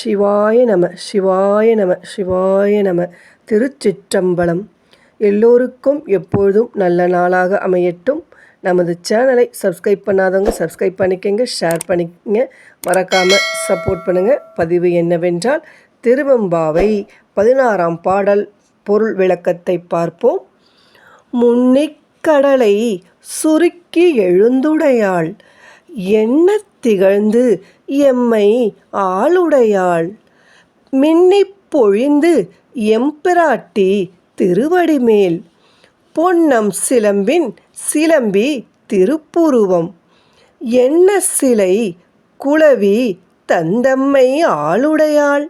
சிவாய நம சிவாய நம சிவாய நம. திருச்சிற்றம்பலம். எல்லோருக்கும் எப்பொழுதும் நல்ல நாளாக அமையட்டும். நமது சேனலை சப்ஸ்கிரைப் பண்ணாதவங்க சப்ஸ்கிரைப் பண்ணிக்கங்க ஷேர் பண்ணிக்கங்க. மறக்காமல் சப்போர்ட் பண்ணுங்கள் பதிவு என்னவென்றால் திருவெம்பாவை பதினாறாம் பாடல் பொருள் விளக்கத்தை பார்ப்போம். முன்னிக்கடலை சுருக்கி எழுந்துடையாள். எண்ணத் திகழ்ந்து எம்மை ஆளுடையாள். மின்னிப் பொழிந்து எம்பிராட்டி திருவடிமேல். பொன்னம் சிலம்பின் சிலம்பி திருப்புருவம். என்ன சிலை குளவி தந்தம்மை ஆளுடையாள்.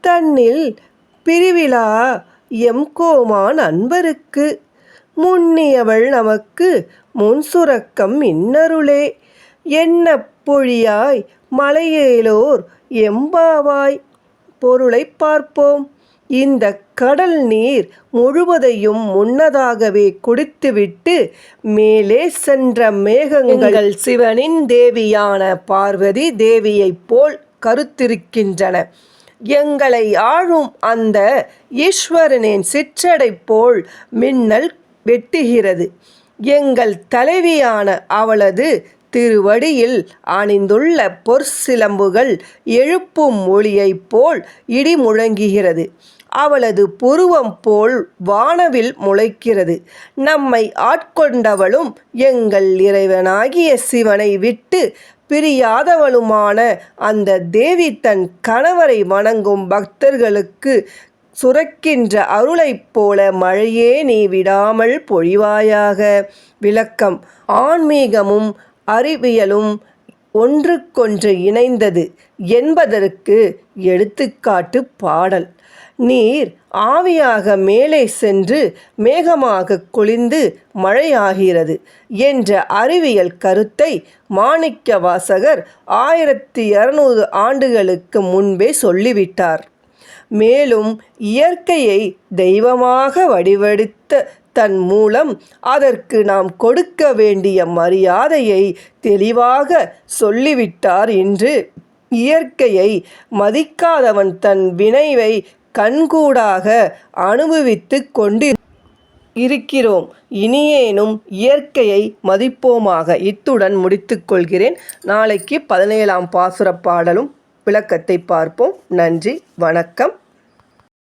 தன்னில் பிரிவிழா எம்கோமான் அன்பருக்கு. முன்னியவள் நமக்கு முன் சுரக்கம் இன்னருளே. என்ன பொழியாய் மலையேலோர் எம்பாவாய்? பொருளை பார்ப்போம். இந்த கடல் நீர் முழுவதையும் முன்னதாகவே குடித்துவிட்டு மேலே சென்ற மேகங்கள் சிவனின் தேவியான பார்வதி தேவியைப் போல் கருத்திருக்கின்றன. எங்களை ஆளும் அந்த ஈஸ்வரனின் சிற்றடை போல் மின்னல் வெட்டுகிறது. எங்கள் தலைவியான அவளது திருவடியில் அணிந்துள்ள பொற்சிலம்புகள் எழுப்பும் ஒளியைப் போல் இடி முழங்குகிறது. அவளது புருவம் போல் வானவில் முளைக்கிறது. நம்மை ஆட்கொண்டவளும் எங்கள் இறைவனாகிய சிவனை விட்டு பிரியாதவளுமான அந்த தேவி தன் கணவரை வணங்கும் பக்தர்களுக்கு சுரக்கின்ற அருளைப் போல மழையே நீ விடாமல் பொழிவாயாக. விளக்கம். ஆன்மீகமும் அறிவியலும் ஒன்றுக்கொன்று இணைந்தது என்பதற்கு எடுத்துக்காட்டு பாடல். நீர் ஆவியாக மேலே சென்று மேகமாக குளிந்து மழையாகிறது என்ற அறிவியல் கருத்தை மாணிக்க வாசகர் ஆயிரத்தி இரநூறு ஆண்டுகளுக்கு முன்பே சொல்லிவிட்டார். மேலும் இயற்கையை தெய்வமாக வடிவெடுத்த தன் மூலம் அதற்கு நாம் கொடுக்க வேண்டிய மரியாதையை தெளிவாக சொல்லிவிட்டார் என்று இயற்கையை மதிக்காதவன் தன் வினைவை கண்கூடாக அனுபவித்து கொண்டு இருக்கிறோம். இனியேனும் இயற்கையை மதிப்போமாக. இத்துடன் முடித்துக்கொள்கிறேன் நாளைக்கு பதினேழாம் பாசுர பாடலும் விளக்கத்தை பார்ப்போம். நன்றி. வணக்கம்.